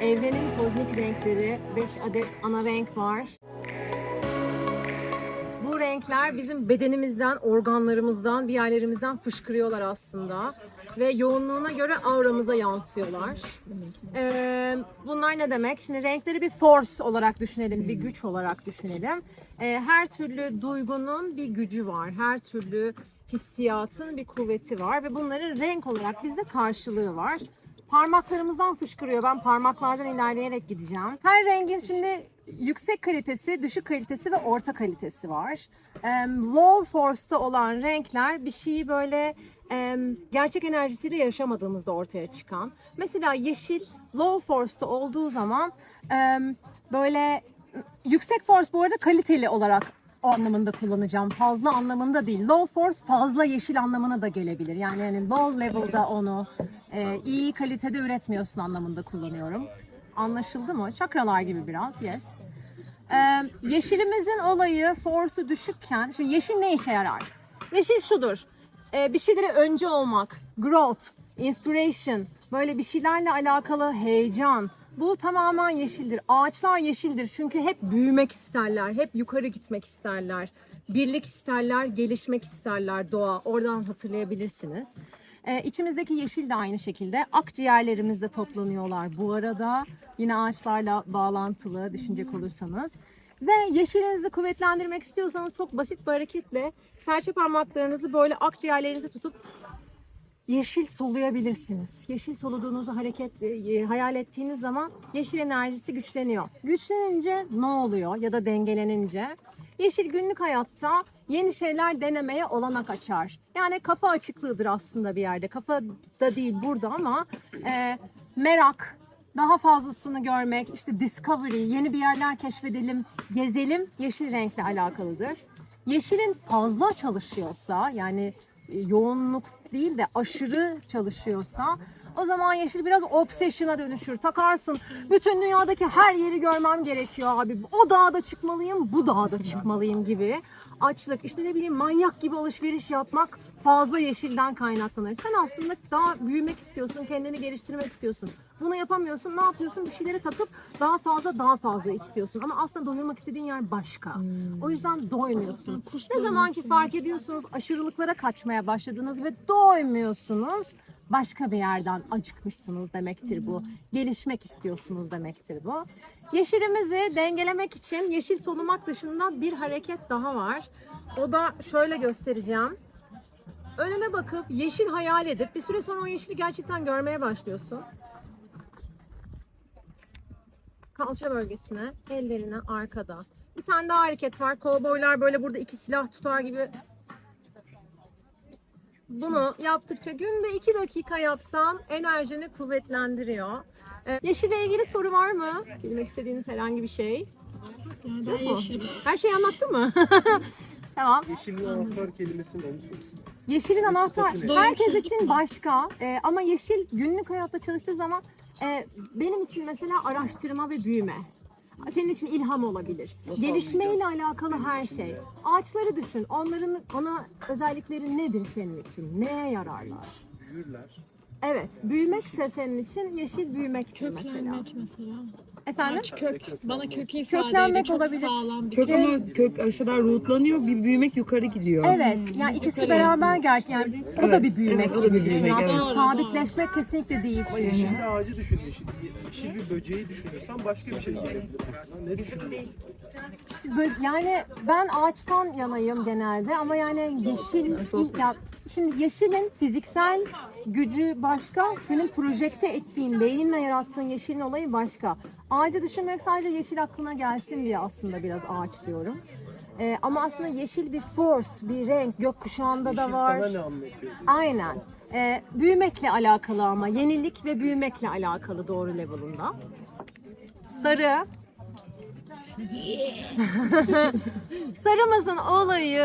Evrenin kozmik renkleri 5 adet ana renk var. Bu renkler bizim bedenimizden, organlarımızdan, bir yerlerimizden fışkırıyorlar aslında. Ve yoğunluğuna göre auramıza yansıyorlar. Ee, bunlar ne demek? Şimdi renkleri bir force olarak düşünelim, bir güç olarak düşünelim. Ee, her türlü duygunun bir gücü var. Her türlü hissiyatın bir kuvveti var ve bunların renk olarak bizde karşılığı var. Parmaklarımızdan fışkırıyor. Ben parmaklardan ilerleyerek gideceğim. Her rengin şimdi yüksek kalitesi, düşük kalitesi ve orta kalitesi var. Em, low force'ta olan renkler bir şeyi böyle em, gerçek enerjisiyle yaşamadığımızda ortaya çıkan. Mesela yeşil low force'ta olduğu zaman em, böyle yüksek force bu arada kaliteli olarak o anlamında kullanacağım. Fazla anlamında değil. Low force fazla yeşil anlamına da gelebilir. Yani, yani low level'da onu e, iyi kalitede üretmiyorsun anlamında kullanıyorum. Anlaşıldı mı? Çakralar gibi biraz. Yes. Ee, yeşilimizin olayı force'u düşükken, şimdi yeşil ne işe yarar? Yeşil şudur, ee, bir şeylere önce olmak, growth, inspiration, böyle bir şeylerle alakalı heyecan. Bu tamamen yeşildir. Ağaçlar yeşildir çünkü hep büyümek isterler, hep yukarı gitmek isterler. Birlik isterler, gelişmek isterler doğa. Oradan hatırlayabilirsiniz. Ee, içimizdeki yeşil de aynı şekilde. Akciğerlerimizde toplanıyorlar bu arada. Yine ağaçlarla bağlantılı düşünecek olursanız. Ve yeşilinizi kuvvetlendirmek istiyorsanız çok basit bir hareketle serçe parmaklarınızı böyle akciğerlerinize tutup yeşil soluyabilirsiniz. Yeşil soluduğunuzu hareketle e, hayal ettiğiniz zaman yeşil enerjisi güçleniyor. Güçlenince ne oluyor ya da dengelenince? Yeşil günlük hayatta yeni şeyler denemeye olanak açar. Yani kafa açıklığıdır aslında bir yerde. Kafa da değil burada ama e, merak, daha fazlasını görmek, işte discovery, yeni bir yerler keşfedelim, gezelim yeşil renkle alakalıdır. Yeşilin fazla çalışıyorsa yani e, yoğunluk değil de aşırı çalışıyorsa o zaman yeşil biraz obsession'a dönüşür. Takarsın. Bütün dünyadaki her yeri görmem gerekiyor abi. O dağda çıkmalıyım, bu dağda çıkmalıyım gibi. Açlık, işte ne bileyim manyak gibi alışveriş yapmak fazla yeşilden kaynaklanır. Sen aslında daha büyümek istiyorsun, kendini geliştirmek istiyorsun. Bunu yapamıyorsun. Ne yapıyorsun? Bir şeyleri takıp daha fazla daha fazla istiyorsun. Ama aslında doyurmak istediğin yer başka. O yüzden doymuyorsun. Ne zaman ki fark ediyorsunuz aşırılıklara kaçmaya başladınız ve doymuyorsunuz. Başka bir yerden acıkmışsınız demektir bu. Gelişmek istiyorsunuz demektir bu. Yeşilimizi dengelemek için yeşil solumak dışında bir hareket daha var. O da şöyle göstereceğim. Önüne bakıp yeşil hayal edip bir süre sonra o yeşili gerçekten görmeye başlıyorsun. Kalça bölgesine, ellerine arkada. Bir tane daha hareket var. Kovboylar böyle burada iki silah tutar gibi. Bunu yaptıkça günde iki dakika yapsam enerjini kuvvetlendiriyor. Ee, yeşille ilgili soru var mı? Bilmek istediğiniz herhangi bir şey? Ben yeşil. Her şeyi anlattın mı? tamam. Yeşilin anahtar kelimesini onu söylüyorsun. Yeşilin anahtar. sıfatı ne? Herkes için başka. Ee, ama yeşil günlük hayatta çalıştığı zaman e, benim için mesela araştırma ve büyüme. Senin için ilham olabilir. Gelişmeyle alakalı her şey. Ağaçları düşün. Onların ona özellikleri nedir senin için? Neye yararlar? Büyürler. Evet, büyümekse senin için yeşil büyümektir mesela. Köklenmek mesela. Efendim? Ağaç kök. Bana kökü ifade Köklenmek ediyor. Çok olabilir. sağlam bir Kök kök. ama kök aşağıdan rootlanıyor, bir büyümek yukarı gidiyor. Evet, yani ikisi beraber gerçi yani o da bir büyümek evet, o da gibi bir düşün. büyümek, Aslında evet. sabitleşmek kesinlikle değil. Ama yeşil bir ağacı düşün. Yeşil, yeşil bir böceği düşünüyorsan başka bir şey gelebilir. Ne düşünüyorsun? Böyle, yani ben ağaçtan yanayım genelde ama yani yeşil ya, şimdi yeşilin fiziksel gücü başka, senin projekte ettiğin, beyninle yarattığın yeşilin olayı başka. Ağacı düşünmek sadece yeşil aklına gelsin diye aslında biraz ağaç diyorum. Ee, ama aslında yeşil bir force, bir renk, gökkuşağında da Yeşil var. sana ne anlatıyor? Aynen. Ee, büyümekle alakalı ama yenilik ve büyümekle alakalı doğru level'ında. Sarı. Sarımızın olayı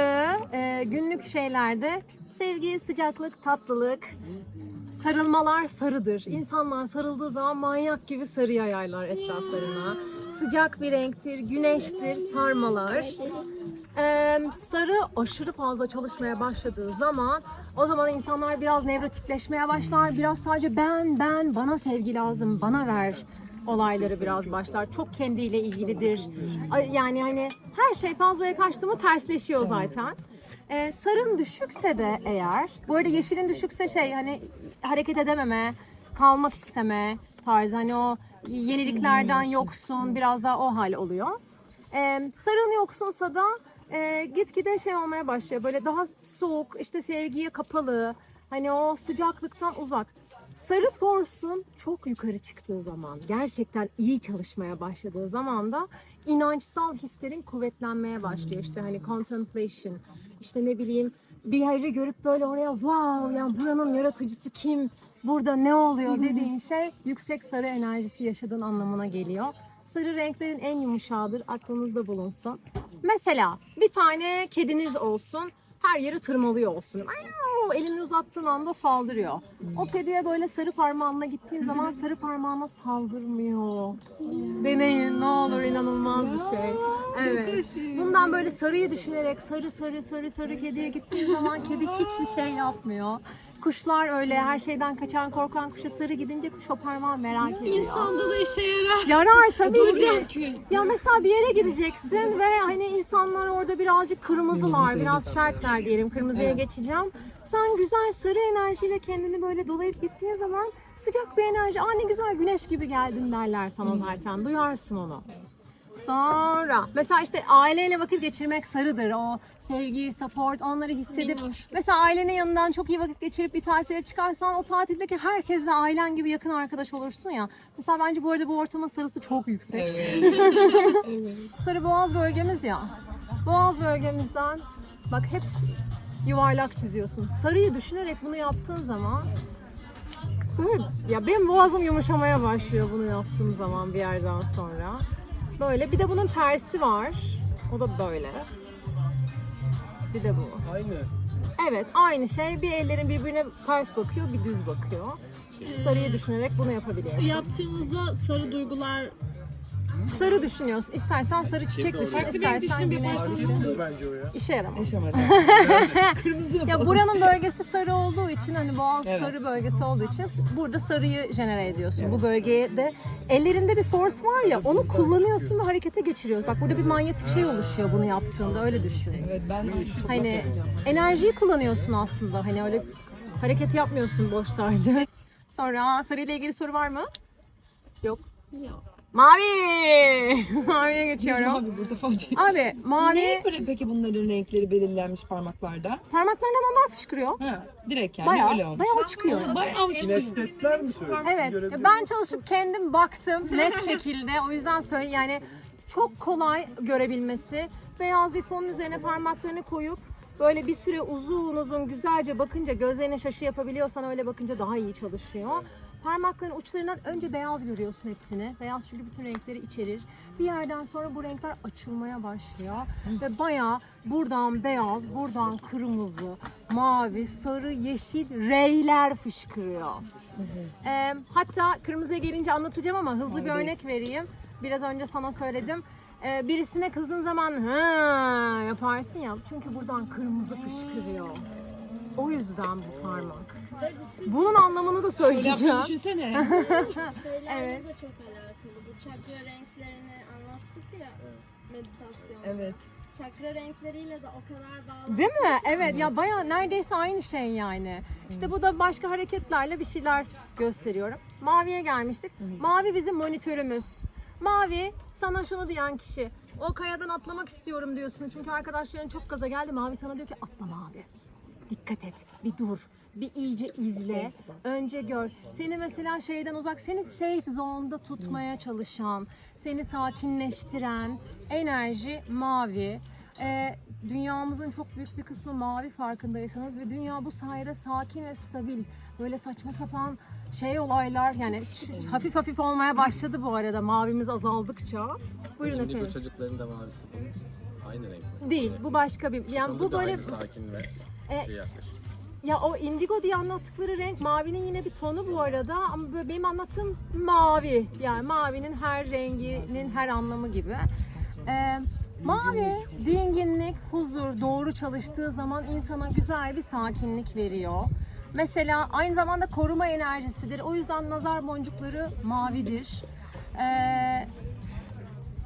e, günlük şeylerde sevgi, sıcaklık, tatlılık, sarılmalar sarıdır. İnsanlar sarıldığı zaman manyak gibi sarı yayarlar etraflarına. Sıcak bir renktir, güneştir, sarmalar. Ee, sarı aşırı fazla çalışmaya başladığı zaman o zaman insanlar biraz nevrotikleşmeye başlar. Biraz sadece ben, ben, bana sevgi lazım, bana ver olayları biraz başlar. Çok kendiyle ilgilidir. Yani hani her şey fazlaya kaçtı mı tersleşiyor zaten. Ee, sarın düşükse de eğer, bu arada yeşilin düşükse şey hani hareket edememe, kalmak isteme tarzı hani o yeniliklerden yoksun biraz daha o hal oluyor. Ee, sarın yoksunsa da e, gitgide şey olmaya başlıyor. Böyle daha soğuk, işte sevgiye kapalı, hani o sıcaklıktan uzak. Sarı forsun çok yukarı çıktığı zaman, gerçekten iyi çalışmaya başladığı zaman da inançsal hislerin kuvvetlenmeye başlıyor. İşte hani contemplation, işte ne bileyim bir yeri görüp böyle oraya wow yani buranın yaratıcısı kim, burada ne oluyor dediğin şey yüksek sarı enerjisi yaşadığın anlamına geliyor. Sarı renklerin en yumuşağıdır. Aklınızda bulunsun. Mesela bir tane kediniz olsun. Her yeri tırmalıyor olsun. Ayaw, elini uzattığın anda saldırıyor. O kediye böyle sarı parmağınla gittiğin zaman sarı parmağına saldırmıyor. Deneyin ne olur inanılmaz bir şey. Evet. Bundan böyle sarıyı düşünerek sarı sarı sarı sarı kediye gittiğin zaman kedi hiçbir şey yapmıyor. Kuşlar öyle her şeyden kaçan korkan kuşa sarı gidince kuş o parmağı merak ediyor. İnsanda da işe yarar. Yarar tabii ki. Ya mesela bir yere gideceksin ve hani insanlar orada birazcık kırmızılar, biraz sertler diyelim. Kırmızıya geçeceğim. Sen güzel sarı enerjiyle kendini böyle dolayıp gittiğin zaman sıcak bir enerji. Aa ne güzel güneş gibi geldin derler sana zaten. Duyarsın onu. Sonra mesela işte aileyle vakit geçirmek sarıdır. O sevgi, support onları hissedip Minnoş. mesela ailenin yanından çok iyi vakit geçirip bir tatile çıkarsan o tatildeki herkesle ailen gibi yakın arkadaş olursun ya. Mesela bence bu arada bu ortamın sarısı çok yüksek. Sarı boğaz bölgemiz ya. Boğaz bölgemizden bak hep yuvarlak çiziyorsun. Sarıyı düşünerek bunu yaptığın zaman ya benim boğazım yumuşamaya başlıyor bunu yaptığım zaman bir yerden sonra. Böyle bir de bunun tersi var. O da böyle. Bir de bu. Aynı. Evet aynı şey. Bir ellerin birbirine ters bakıyor, bir düz bakıyor. Sarıyı düşünerek bunu yapabiliyorsun. Yaptığımızda sarı duygular Sarı düşünüyorsun. İstersen sarı çiçek düşün, istersen güneş düşün. Bence o ya. İşe yaramaz. Ya buranın bölgesi sarı olduğu için hani boğaz Evet. sarı bölgesi olduğu için burada sarıyı jenere ediyorsun. Bu bölgeye de ellerinde bir force var ya onu kullanıyorsun ve harekete geçiriyorsun. Bak burada bir manyetik şey oluşuyor bunu yaptığında öyle düşün. Evet ben Hani enerjiyi kullanıyorsun aslında. Hani öyle hareket yapmıyorsun boş sadece. Sonra sarıyla ilgili soru var mı? Yok. yok. Mavi. Maviye geçiyorum. Abi burada falan değil. Abi mavi Niye böyle peki bunların renkleri belirlenmiş parmaklarda? parmaklarından onlar fışkırıyor. Ha, direkt yani Bayağı, öyle olmuş. bayağı çıkıyor. Bayağı Kinestetler mi? Siz Evet. görebiliyor Ben çalışıp kendim baktım net şekilde. O yüzden söyle yani çok kolay görebilmesi. Beyaz bir fonun üzerine parmaklarını koyup böyle bir süre uzun uzun güzelce bakınca gözlerine şaşı yapabiliyorsan öyle bakınca daha iyi çalışıyor. Parmakların uçlarından önce beyaz görüyorsun hepsini. Beyaz çünkü bütün renkleri içerir. Bir yerden sonra bu renkler açılmaya başlıyor. Ve bayağı buradan beyaz, buradan kırmızı, mavi, sarı, yeşil reyler fışkırıyor. Ee, hatta kırmızıya gelince anlatacağım ama hızlı bir örnek vereyim. Biraz önce sana söyledim. Birisine kızdığın zaman ha yaparsın ya. Çünkü buradan kırmızı fışkırıyor. O yüzden bu parmak. Bunun anlamını da söyleyeceğim. düşünsene. Evet. de çok alakalı. Bu çakra renklerini anlattık ya meditasyon. evet. Çakra renkleriyle de o kadar bağlı. Değil mi? Evet ya bayağı neredeyse aynı şey yani. İşte bu da başka hareketlerle bir şeyler gösteriyorum. Maviye gelmiştik. Mavi bizim monitörümüz. Mavi sana şunu diyen kişi. O kayadan atlamak istiyorum diyorsun. Çünkü arkadaşların çok gaza geldi. Mavi sana diyor ki atla mavi. Dikkat et. Bir dur. Bir iyice izle. Önce gör. Seni mesela şeyden uzak, seni safe zone'da tutmaya çalışan, seni sakinleştiren enerji mavi. Ee, dünyamızın çok büyük bir kısmı mavi farkındaysanız ve dünya bu sayede sakin ve stabil. Böyle saçma sapan şey olaylar yani şu- hafif hafif olmaya başladı bu arada mavimiz azaldıkça. Buyurun Indigo efendim. çocukların da mavisi bunun. Aynı renk mi? Değil, bu başka bir. Yani bu böyle sakin ve E, şey yaklaşık. Ya o indigo diye anlattıkları renk mavinin yine bir tonu bu arada ama böyle benim anlattığım mavi. Yani mavinin her renginin her anlamı gibi. Ee, mavi dinginlik, huzur, doğru çalıştığı zaman insana güzel bir sakinlik veriyor. Mesela aynı zamanda koruma enerjisidir. O yüzden nazar boncukları mavidir. Ee,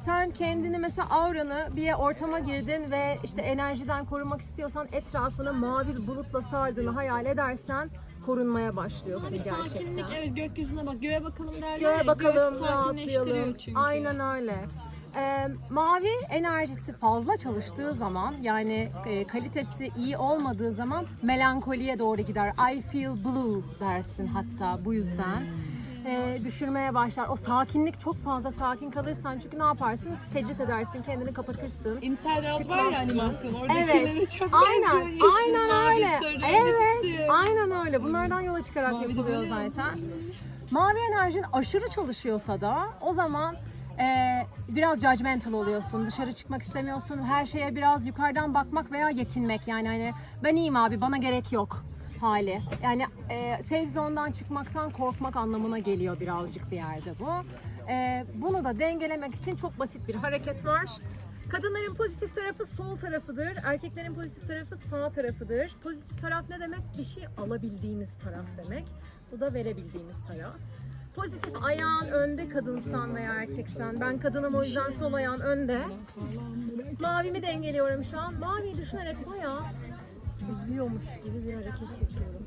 sen kendini mesela auranı bir ortama girdin ve işte enerjiden korunmak istiyorsan etrafını mavi bir bulutla sardığını hayal edersen korunmaya başlıyorsun gerçekten. Sakinlik evet gökyüzüne bak. Göğe bakalım derler. Göğe bakalım, Gök sakinleştiriyor rahatlayalım. çünkü. Aynen öyle. Ee, mavi enerjisi fazla çalıştığı zaman yani e, kalitesi iyi olmadığı zaman melankoliye doğru gider. I feel blue dersin hatta bu yüzden. Ee, düşürmeye başlar. O sakinlik çok fazla sakin kalırsan çünkü ne yaparsın? Tecrit edersin, kendini kapatırsın. Inside Out var ya animasyon. Oradakilere Evet. çok Aynen, benziyor. Yeşil, aynen mavi, öyle. sarı Evet, hepsi. aynen öyle. Bunlardan yola çıkarak Mavi yapılıyor zaten. Mavi enerjin aşırı çalışıyorsa da o zaman e, biraz judgmental oluyorsun. Dışarı çıkmak istemiyorsun. Her şeye biraz yukarıdan bakmak veya yetinmek. Yani hani ben iyiyim abi bana gerek yok hali. Yani e, safe zone'dan çıkmaktan korkmak anlamına geliyor birazcık bir yerde bu. E, bunu da dengelemek için çok basit bir hareket var. Kadınların pozitif tarafı sol tarafıdır. Erkeklerin pozitif tarafı sağ tarafıdır. Pozitif taraf ne demek? Bir şey alabildiğimiz taraf demek. Bu da verebildiğimiz taraf. Pozitif ayağın önde kadınsan veya erkeksen. Ben kadınım o yüzden sol ayağım önde. Mavimi dengeliyorum şu an. Maviyi düşünerek bayağı üzüyormuş gibi bir hareket yapıyorum.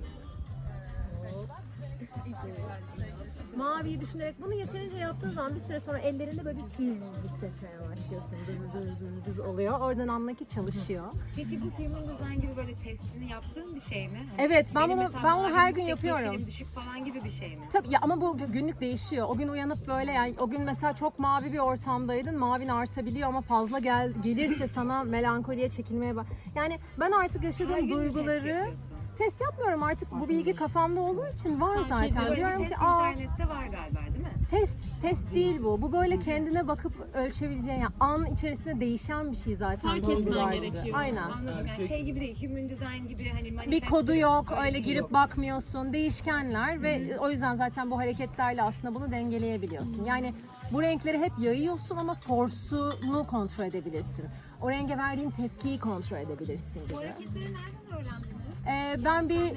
Maviyi düşünerek bunu yeterince yaptığın zaman bir süre sonra ellerinde böyle bir his hissetmeye başlıyorsun. Dız dız dız dız oluyor. Oradan anla ki çalışıyor. Peki bu human design gibi böyle testini yaptığın bir şey mi? Hani Evet ben benim bunu mesela ben bunu mavi her gün yüksek, yapıyorum. yeşilim düşük falan gibi bir şey mi? Tabii ya ama bu günlük değişiyor. O gün uyanıp böyle yani o gün mesela çok mavi bir ortamdaydın. Mavin artabiliyor ama fazla gel gelirse sana melankoliye çekilmeye bak. Yani ben artık yaşadığım gün test duyguları yapıyorsun? Test yapmıyorum artık bu bilgi kafamda olduğu için var zaten. Diyorum ki aa internette var galiba değil mi? test test değil bu. Bu böyle kendine bakıp ölçebileceğin yani an içerisinde değişen bir şey zaten. Fark etmen duygular gibi. gerekiyor. Aynen. Anladım yani şey gibi değil, human design gibi hani Bir manifest kodu yok, öyle girip bakmıyorsun. Değişkenler ve o yüzden zaten bu hareketlerle aslında bunu dengeleyebiliyorsun. Yani bu renkleri hep yayıyorsun ama force'unu kontrol edebilirsin. O renge verdiğin tepkiyi kontrol edebilirsin gibi. Hareketleri nereden öğrendiniz? Ee, ben bir.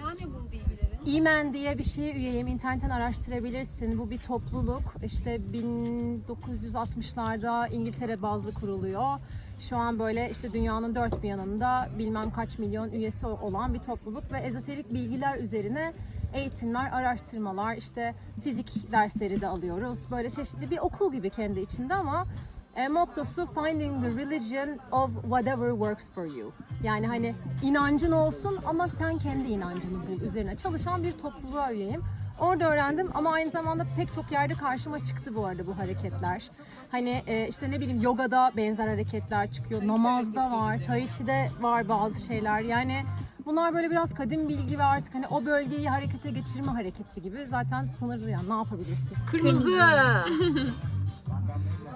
İmen diye bir şeye üyeyim. İnternetten araştırabilirsin. Bu bir topluluk. İşte 1960'larda İngiltere bazlı kuruluyor. Şu an böyle işte dünyanın dört bir yanında bilmem kaç milyon üyesi olan bir topluluk ve ezoterik bilgiler üzerine eğitimler, araştırmalar, işte fizik dersleri de alıyoruz. Böyle çeşitli bir okul gibi kendi içinde ama e, mottosu Finding the religion of whatever works for you. Yani hani inancın olsun ama sen kendi inancını bul üzerine çalışan bir topluluğa üyeyim. Orada öğrendim ama aynı zamanda pek çok yerde karşıma çıktı bu arada bu hareketler. Hani e, işte ne bileyim yogada benzer hareketler çıkıyor, namazda var, tai chi'de var bazı şeyler. Yani bunlar böyle biraz kadim bilgi ve artık hani o bölgeyi harekete geçirme hareketi gibi zaten sınırlı yani ne yapabilirsin? Kırmızı.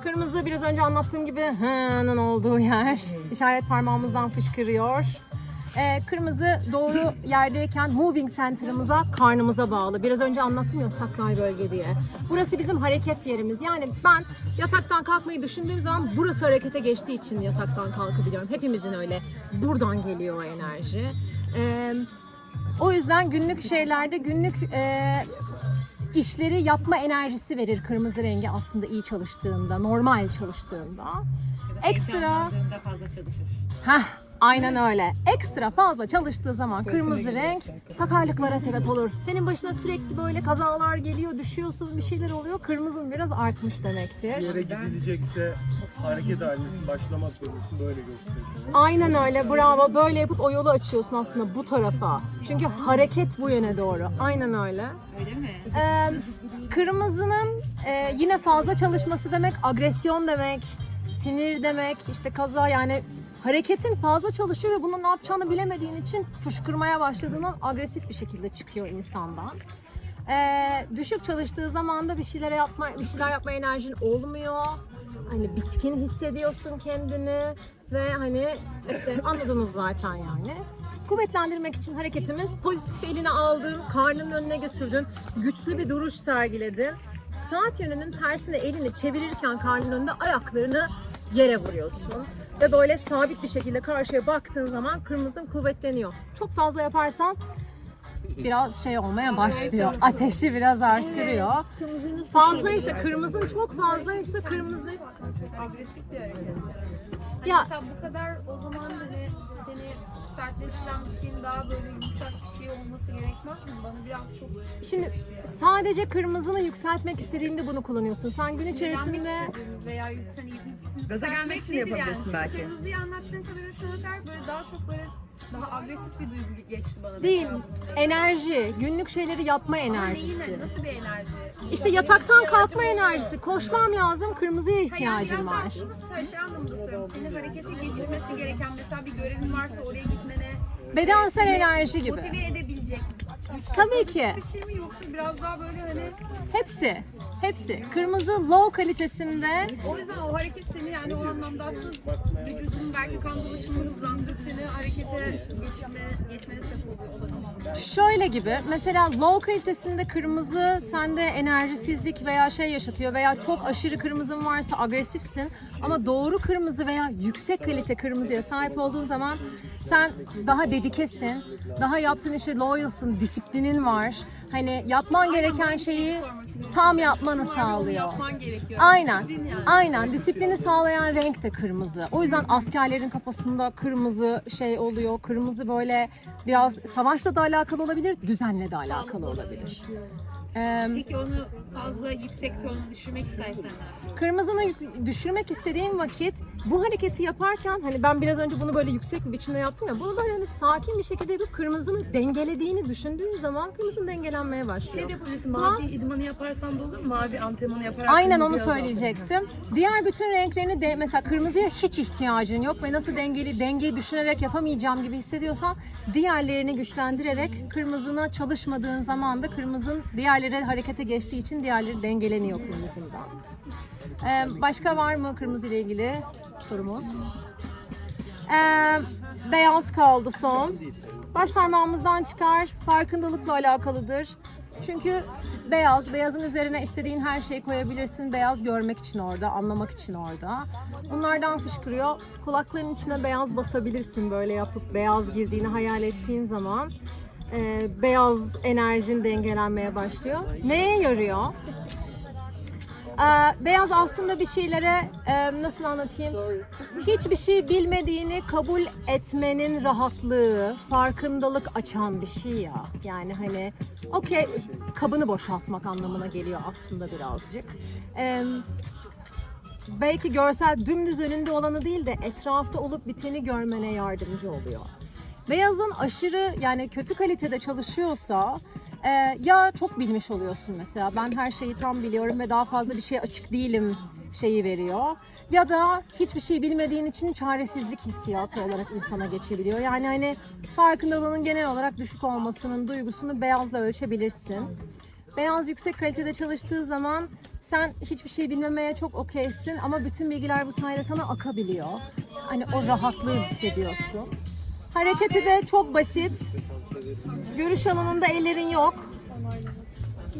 Kırmızı biraz önce anlattığım gibi hı'nın olduğu yer. İşaret parmağımızdan fışkırıyor. Ee, kırmızı doğru yerdeyken moving center'ımıza, karnımıza bağlı. Biraz önce anlattım ya sakral bölge diye. Burası bizim hareket yerimiz. Yani ben yataktan kalkmayı düşündüğüm zaman burası harekete geçtiği için yataktan kalkabiliyorum. Hepimizin öyle. Buradan geliyor o enerji. Ee, o yüzden günlük şeylerde günlük e, işleri yapma enerjisi verir kırmızı rengi aslında iyi çalıştığında, normal çalıştığında. Ekstra, fazla çalışır. heh, aynen öyle. Ekstra fazla çalıştığı zaman kırmızı renk sakarlıklara sebep olur. Senin başına sürekli böyle kazalar geliyor, düşüyorsun, bir şeyler oluyor. Kırmızın biraz artmış Bir demektir. yere gidilecekse hareket halindesin, başlamak zorundasın böyle gösteriyor. Aynen öyle, bravo. Böyle yapıp o yolu açıyorsun aslında bu tarafa. Çünkü hareket bu yöne doğru. Aynen öyle. Öyle mi? Ee, kırmızının e, yine fazla çalışması demek agresyon demek, sinir demek, işte kaza yani hareketin fazla çalışıyor ve bunu ne yapacağını bilemediğin için fışkırmaya başladığından agresif bir şekilde çıkıyor insandan. Ee, düşük çalıştığı zaman da bir şeyler yapma bir şeyler yapma enerjin olmuyor. Hani bitkin hissediyorsun kendini ve hani işte anladınız zaten yani. Kuvvetlendirmek için hareketimiz pozitif eline aldın, karnının önüne götürdün, güçlü bir duruş sergiledin. Saat yönünün tersine elini çevirirken karnının önünde ayaklarını yere vuruyorsun. Ve böyle sabit bir şekilde karşıya baktığın zaman kırmızın kuvvetleniyor. Çok fazla yaparsan biraz şey olmaya başlıyor. Ateşi biraz artırıyor. Fazlaysa kırmızın çok fazlaysa kırmızı Agresif bir hareket. Ya- mesela bu kadar o zaman hani seni sertleştiren bir şeyin daha böyle yumuşak bir şey olması gerekmez mi? Bana biraz çok Şimdi sadece kırmızını yükseltmek istediğinde bunu kullanıyorsun. Sen gün içerisinde veya yükselip Gaza gelmek için yapabilirsin belki. Kırmızıyı anlattığın kadarıyla şu ana kadar böyle daha çok böyle daha agresif bir duygu geçti bana. değil, mesela. enerji, günlük şeyleri yapma Ama enerjisi. neyin, nasıl bir enerji? İşte yataktan kalkma enerjisi. Koşmam lazım, kırmızıya ihtiyacım var. Aslında şey anlamında. Seni harekete geçirmesi gereken mesela bir görevin varsa oraya gitmene Bedensel enerji gibi. motive edebilecek. Tabii ki. Bir şey mi yoksa biraz daha böyle hani Hepsi. Hepsi. Kırmızı low kalitesinde o yüzden o hareket seni yani o anlamda aslında vücudun belki kan dolaşımını hızlandırıp seni harekete geçme, geçmene sebep oluyor. Şöyle gibi mesela low kalitesinde kırmızı sende enerjisizlik veya şey yaşatıyor veya çok aşırı kırmızın varsa agresifsin ama doğru kırmızı veya yüksek kalite kırmızıya sahip olduğun zaman sen daha dedikesin, daha yaptığın işe loyalsın, disiplinin var. Hani yapman gereken şeyi tam yapmanı sağlıyor. Yapman gerekiyor. Aynen. Aynen. Disiplini sağlayan renk de kırmızı. O yüzden askerlerin kafasında kırmızı şey oluyor. Kırmızı böyle biraz savaşla da alakalı olabilir, düzenle de alakalı olabilir. Ee, Peki onu fazla yüksek tonu düşürmek istersen kırmızını yük- düşürmek istediğim vakit bu hareketi yaparken hani ben biraz önce bunu böyle yüksek bir biçimde yaptım ya bunu böyle hani sakin bir şekilde yapıp kırmızının dengelediğini düşündüğün zaman kırmızının dengelenmeye başlıyor. Şey de yapabilirsin. Mavi Plus- idmanı yaparsan da olur mu? Mavi antrenmanı yaparak. Aynen onu kırmızıyı azalt. söyleyecektim. Diğer bütün renklerini de mesela kırmızıya hiç ihtiyacın yok ve nasıl dengeli dengeyi düşünerek yapamayacağım gibi hissediyorsan diğerlerini güçlendirerek kırmızına çalışmadığın zaman da kırmızın diğerleri harekete geçtiği için diğerleri dengeleniyor kırmızından. Ee, başka var mı kırmızı ile ilgili sorumuz? Ee, beyaz kaldı son. Baş parmağımızdan çıkar. Farkındalıkla alakalıdır. Çünkü beyaz, beyazın üzerine istediğin her şeyi koyabilirsin. Beyaz görmek için orada, anlamak için orada. Bunlardan fışkırıyor. Kulakların içine beyaz basabilirsin böyle yapıp beyaz girdiğini hayal ettiğin zaman. Ee, beyaz enerjin dengelenmeye başlıyor. Neye yarıyor? Ee, beyaz aslında bir şeylere e, nasıl anlatayım? Hiçbir şey bilmediğini kabul etmenin rahatlığı, farkındalık açan bir şey ya. Yani hani okey kabını boşaltmak anlamına geliyor aslında birazcık. Ee, belki görsel dümdüz önünde olanı değil de etrafta olup biteni görmene yardımcı oluyor. Beyazın aşırı yani kötü kalitede çalışıyorsa e, ya çok bilmiş oluyorsun mesela ben her şeyi tam biliyorum ve daha fazla bir şeye açık değilim şeyi veriyor. Ya da hiçbir şey bilmediğin için çaresizlik hissiyatı olarak insana geçebiliyor. Yani hani farkındalığının genel olarak düşük olmasının duygusunu beyazla ölçebilirsin. Beyaz yüksek kalitede çalıştığı zaman sen hiçbir şey bilmemeye çok okeysin ama bütün bilgiler bu sayede sana akabiliyor. Hani o rahatlığı hissediyorsun. Hareketi de çok basit. Görüş alanında ellerin yok.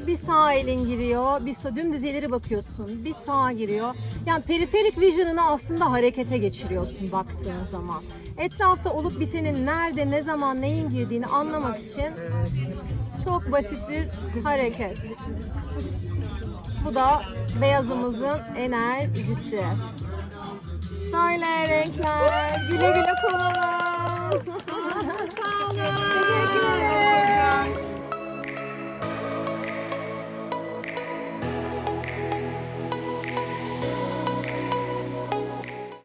Bir sağ elin giriyor, bir sağ, dümdüz ileri bakıyorsun, bir sağa giriyor. Yani periferik vision'ını aslında harekete geçiriyorsun baktığın zaman. Etrafta olup bitenin nerede, ne zaman, neyin girdiğini anlamak için çok basit bir hareket. Bu da beyazımızın enerjisi. Böyle renkler. Güle güle kullanın. Sağ olun.